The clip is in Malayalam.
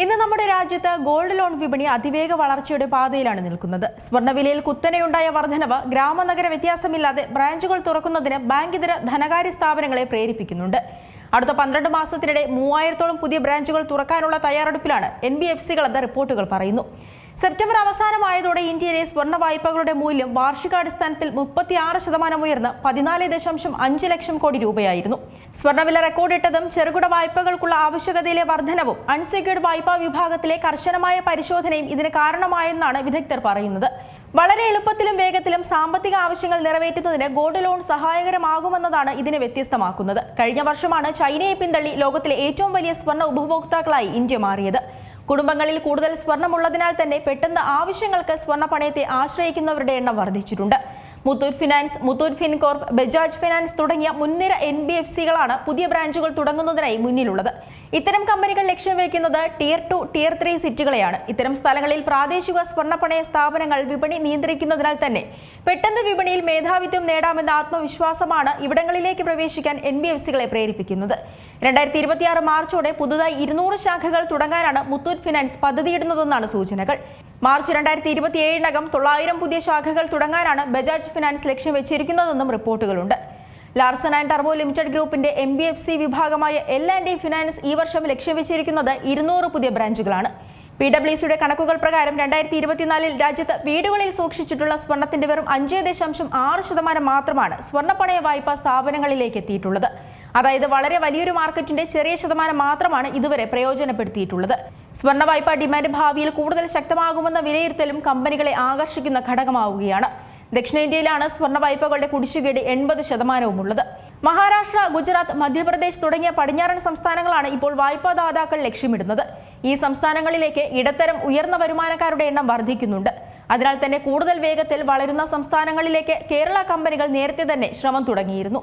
ഇന്ന് നമ്മുടെ രാജ്യത്ത് ഗോൾഡ് ലോൺ വിപണി അതിവേഗ വളർച്ചയുടെ പാതയിലാണ് നിൽക്കുന്നത്. സ്വർണവിലയിൽ കുത്തനെയുണ്ടായ വർധനവ് ഗ്രാമനഗര വ്യത്യാസമില്ലാതെ ബ്രാഞ്ചുകൾ തുറക്കുന്നതിന് ബാങ്കിതര ധനകാര്യ സ്ഥാപനങ്ങളെ പ്രേരിപ്പിക്കുന്നുണ്ട്. അടുത്ത പന്ത്രണ്ട് മാസത്തിനിടെ മൂവായിരത്തോളം പുതിയ ബ്രാഞ്ചുകൾ തുറക്കാനുള്ള തയ്യാറെടുപ്പിലാണ് എൻ ബി എഫ് സികൾ എന്ന റിപ്പോർട്ടുകൾ പറയുന്നു. സെപ്റ്റംബർ അവസാനമായതോടെ ഇന്ത്യയിലെ സ്വർണ വായ്പകളുടെ മൂല്യം വാർഷികാടിസ്ഥാനത്തിൽ മുപ്പത്തിയാറ് ശതമാനം ഉയർന്ന് പതിനാല് ദശാംശം അഞ്ച് ലക്ഷം കോടി രൂപയായിരുന്നു. സ്വർണവില റെക്കോർഡിട്ടതും ചെറുകിട വായ്പകൾക്കുള്ള ആവശ്യകതയിലെ വർധനവും അൺസെക്യൂർഡ് വായ്പാ വിഭാഗത്തിലെ കർശനമായ പരിശോധനയും ഇതിന് കാരണമായെന്നാണ് വിദഗ്ധർ പറയുന്നത്. വളരെ എളുപ്പത്തിലും വേഗത്തിലും സാമ്പത്തിക ആവശ്യങ്ങൾ നിറവേറ്റുന്നതിന് ഗോൾഡ് ലോൺ സഹായകരമാകുമെന്നതാണ് ഇതിനെ വ്യത്യസ്തമാക്കുന്നത്. കഴിഞ്ഞ വർഷമാണ് ചൈനയെ പിന്തള്ളി ലോകത്തിലെ ഏറ്റവും വലിയ സ്വർണ ഉപഭോക്താക്കളായി ഇന്ത്യ മാറിയത്. കുടുംബങ്ങളിൽ കൂടുതൽ സ്വർണമുള്ളതിനാൽ തന്നെ പെട്ടെന്ന് ആവശ്യങ്ങൾക്ക് സ്വർണ പണയത്തെ ആശ്രയിക്കുന്നവരുടെ എണ്ണം വർദ്ധിച്ചിട്ടുണ്ട്. മുത്തൂറ്റ് ഫിനാൻസ് മുത്തൂറ്റ് ഫിൻകോർപ്പ് ബജാജ് ഫിനാൻസ് തുടങ്ങിയ മുൻനിര എൻ ബി എഫ് സികളാണ് പുതിയ ബ്രാഞ്ചുകൾ തുടങ്ങുന്നതിനായി മുന്നിലുള്ളത്. ഇത്തരം കമ്പനികൾ ലക്ഷ്യം വയ്ക്കുന്നത് ടിയർ ടു ടിയർ ത്രീ സിറ്റികളെയാണ്. ഇത്തരം സ്ഥലങ്ങളിൽ പ്രാദേശിക സ്വർണപ്പണയ സ്ഥാപനങ്ങൾ വിപണി നിയന്ത്രിക്കുന്നതിനാൽ തന്നെ പെട്ടെന്ന് വിപണിയിൽ മേധാവിത്വം നേടാമെന്ന ആത്മവിശ്വാസമാണ് ഇവിടങ്ങളിലേക്ക് പ്രവേശിക്കാൻ എൻ ബി എഫ് സികളെ പ്രേരിപ്പിക്കുന്നത്. രണ്ടായിരത്തി ഇരുപത്തിയാറ് മാർച്ചോടെ പുതുതായി ഇരുന്നൂറ് ശാഖകൾ തുടങ്ങാനാണ് മുത്തൂറ്റ് ഫിനാൻസ് പദ്ധതിയിടുന്നതെന്നാണ് സൂചനകൾ. മാർച്ച് രണ്ടായിരത്തി ഇരുപത്തിയേഴിനകം തൊള്ളായിരം പുതിയ ശാഖകൾ തുടങ്ങാനാണ് ബജാജ് ഫിനാൻസ് ലക്ഷ്യം വെച്ചിരിക്കുന്നതെന്നും റിപ്പോർട്ടുകളുണ്ട്. ലാർസൺ ആൻഡ് ടർബോ ലിമിറ്റഡ് ഗ്രൂപ്പിന്റെ എം ബി എഫ് സി വിഭാഗമായ എൽ ആൻഡ് ഫിനാൻസ് ഈ വർഷം ലക്ഷ്യം വെച്ചിരിക്കുന്നത് ഇരുന്നൂറ് പുതിയ ബ്രാഞ്ചുകളാണ്. പി ഡബ്ല്യു സിയുടെ കണക്കുകൾ പ്രകാരം രണ്ടായിരത്തി ഇരുപത്തിനാലിൽ രാജ്യത്ത് വീടുകളിൽ സൂക്ഷിച്ചിട്ടുള്ള സ്വർണത്തിന്റെ വെറും അഞ്ച് ദശാംശം ആറ് ശതമാനം മാത്രമാണ് സ്വർണപ്പണയ വായ്പാ സ്ഥാപനങ്ങളിലേക്ക് എത്തിയിട്ടുള്ളത്. അതായത് വളരെ വലിയൊരു മാർക്കറ്റിന്റെ ചെറിയ ശതമാനം മാത്രമാണ് ഇതുവരെ പ്രയോജനപ്പെടുത്തിയിട്ടുള്ളത്. സ്വർണ വായ്പാ ഡിമാൻഡ് ഭാവിയിൽ കൂടുതൽ ശക്തമാകുമെന്ന വിലയിരുത്തലും കമ്പനികളെ ആകർഷിക്കുന്ന ഘടകമാവുകയാണ്. ദക്ഷിണേന്ത്യയിലാണ് സ്വർണ വായ്പകളുടെ കുടിശ്ശികയുടെ എൺപത് ശതമാനവും ഉള്ളത് മഹാരാഷ്ട്ര ഗുജറാത്ത് മധ്യപ്രദേശ് തുടങ്ങിയ പടിഞ്ഞാറൻ സംസ്ഥാനങ്ങളാണ് ഇപ്പോൾ വായ്പാദാതാക്കൾ ലക്ഷ്യമിടുന്നത്. ഈ സംസ്ഥാനങ്ങളിലേക്ക് ഇടത്തരം ഉയർന്ന വരുമാനക്കാരുടെ എണ്ണം വർദ്ധിക്കുന്നുണ്ട്. അതിനാൽ തന്നെ കൂടുതൽ വേഗത്തിൽ വളരുന്ന സംസ്ഥാനങ്ങളിലേക്ക് കേരള കമ്പനികൾ നേരത്തെ തന്നെ ശ്രമം തുടങ്ങിയിരുന്നു.